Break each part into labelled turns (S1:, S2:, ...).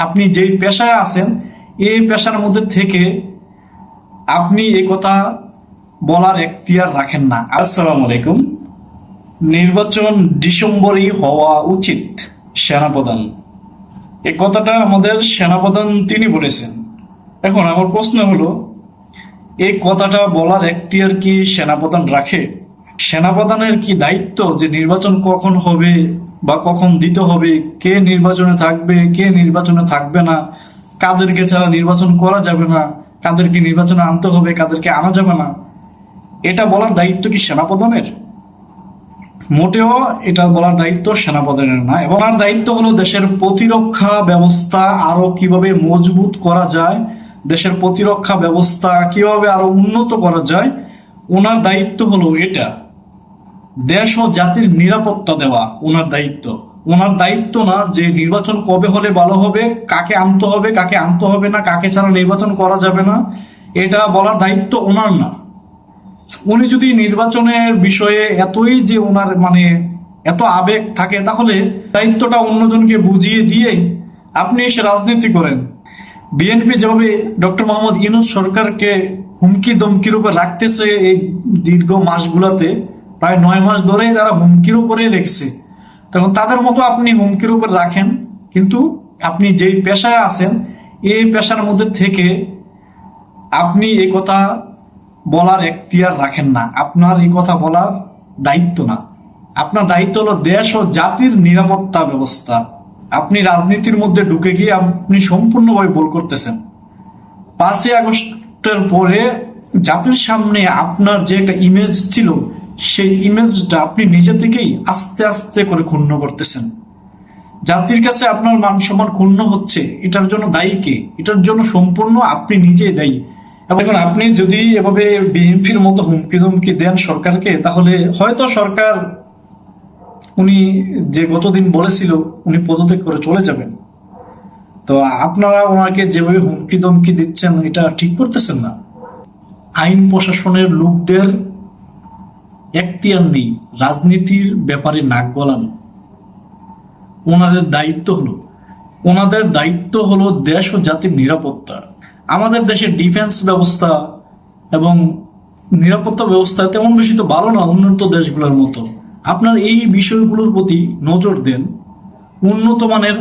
S1: আপনি যেই পেশায় আছেন, এই পেশার মধ্যে থেকে আপনি এই কথা বলার এখতিয়ার রাখেন না। আসসালামু আলাইকুম। নির্বাচন ডিসেম্বরই হওয়া উচিত, সেনাপ্রধান। এ কথাটা আমাদের সেনাপ্রধান তিনি বলেছেন। এখন আমার প্রশ্ন হলো এই কথাটা বলার এখতিয়ার কি সেনাপ্রধান রাখে? সেনাপ্রধানের কি দায়িত্ব যে নির্বাচন কখন হবে? কখন দিতে হবে, কে নির্বাচনে থাকবে, কে নির্বাচনে থাকবে না, কাদেরকে ছাড়া নির্বাচন করা যাবে না, কাদেরকে নির্বাচনে আনতে হবে, কাদেরকে আনা যাবে না, এটা বলার দায়িত্ব কি সেনাপ্রধানের? মোটেও এটা বলার দায়িত্ব সেনাপ্রধানের না, এবং আর দায়িত্ব হলো দেশের প্রতিরক্ষা ব্যবস্থা আরও কীভাবে মজবুত করা যায়, দেশের প্রতিরক্ষা ব্যবস্থা কীভাবে আরও উন্নত করা যায় ওনার দায়িত্ব হলো এটা। দেশ ও জাতির নিরাপত্তা দেওয়া ওনার দায়িত্ব। ওনার দায়িত্ব না যে নির্বাচন কবে হলে ভালো হবে, কাকে আনতে হবে, কাকে আনতে হবে না, কাকে ছাড়া নির্বাচন করা যাবে না, এটা বলার দায়িত্ব ওনার না। উনি যদি নির্বাচনের বিষয়ে এতই যে ওনার মানে এত আবেগ থাকে, তাহলে দায়িত্বটা অন্যজনকে বুঝিয়ে দিয়ে আপনি এসে রাজনীতি করেন। বিএনপি যেভাবে ডক্টর মোহাম্মদ ইউনুস সরকারকে হুমকি দমকির উপর রাখতেছে এই দীর্ঘ মাসগুলোতে প্রায় নয় মাস ধরেই তারা হুমকির উপরে রেখেছে তখন তাদের মতো আপনি হুমকির উপর রাখেন, কিন্তু আপনি যেই পেশায় আছেন, এই পেশার মধ্যে থেকে আপনি এই কথা বলার এখতিয়ার রাখেন না। আপনার এই কথা বলার দায়িত্ব না। আপনার দায়িত্ব হলো দেশ ও জাতির নিরাপত্তা ব্যবস্থা। আপনি রাজনীতির মধ্যে ঢুকে গিয়ে আপনি সম্পূর্ণভাবে ভুল করতেছেন। পাঁচই আগস্টের পরে জাতির সামনে আপনার যে একটা ইমেজ ছিল সেই ইমেজটা আপনি নিজে থেকেই আস্তে আস্তে করে ক্ষুণ্ণ করতেছেন। জাতির কাছে আপনার মান সম্মান ক্ষুণ্ণ হচ্ছে, এটার জন্য দায়ী কে? এটার জন্য সম্পূর্ণ আপনি নিজেই দায়ী। এবং আপনি যদি এভাবে বিএনপির মতো হুমকি ধুমকি দেন সরকারকে, তাহলে হয়তো সরকার উনি যে গতদিন বলেছিল, উনি পদত্যাগ করে চলে যাবেন। তো আপনারা ওনাকে যেভাবে হুমকি দমকি দিচ্ছেন, এটা ঠিক করতেছেন না। আইন প্রশাসনের লোকদের এখতিয়ার নেই, রাজনীতির ব্যাপারে নাক গলানো। ওনাদের দায়িত্ব হলো, ওনাদের দায়িত্ব হলো দেশ ও জাতির নিরাপত্তা। আমাদের দেশের ডিফেন্স ব্যবস্থা এবং নিরাপত্তা ব্যবস্থা তেমন বেশি তো ভালো না, উন্নত দেশগুলোর মতো। আপনার এই বিষয়গুলোর প্রতি নজর দেন, উন্নত মানের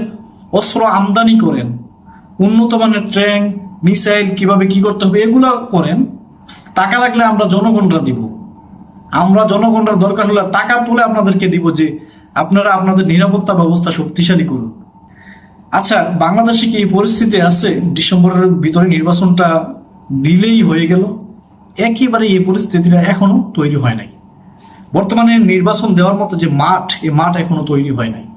S1: অস্ত্র আমদানি করেন, উন্নত মানের ট্যাঙ্ক, মিসাইল কীভাবে কি করতে হবে, এগুলা করেন। টাকা লাগলে আমরা জনগণরা দিব। আমরা জনগণের দরকার হলে টাকা তুলে আপনাদেরকে দিব যে আপনারা আপনাদের নিরাপত্তা ব্যবস্থা শক্তিশালী করুন। আচ্ছা বাংলাদেশে কি এই পরিস্থিতি আছে? ডিসেম্বরের ভিতরে নির্বাচনটা দিলেই হয়ে গেল। একেবারে এই পরিস্থিতিটা এখনও তৈরি হয় নাই। বর্তমানে নির্বাচন দেওয়ার মতো যে মাঠ, এই মাঠ এখনও তৈরি হয় নাই।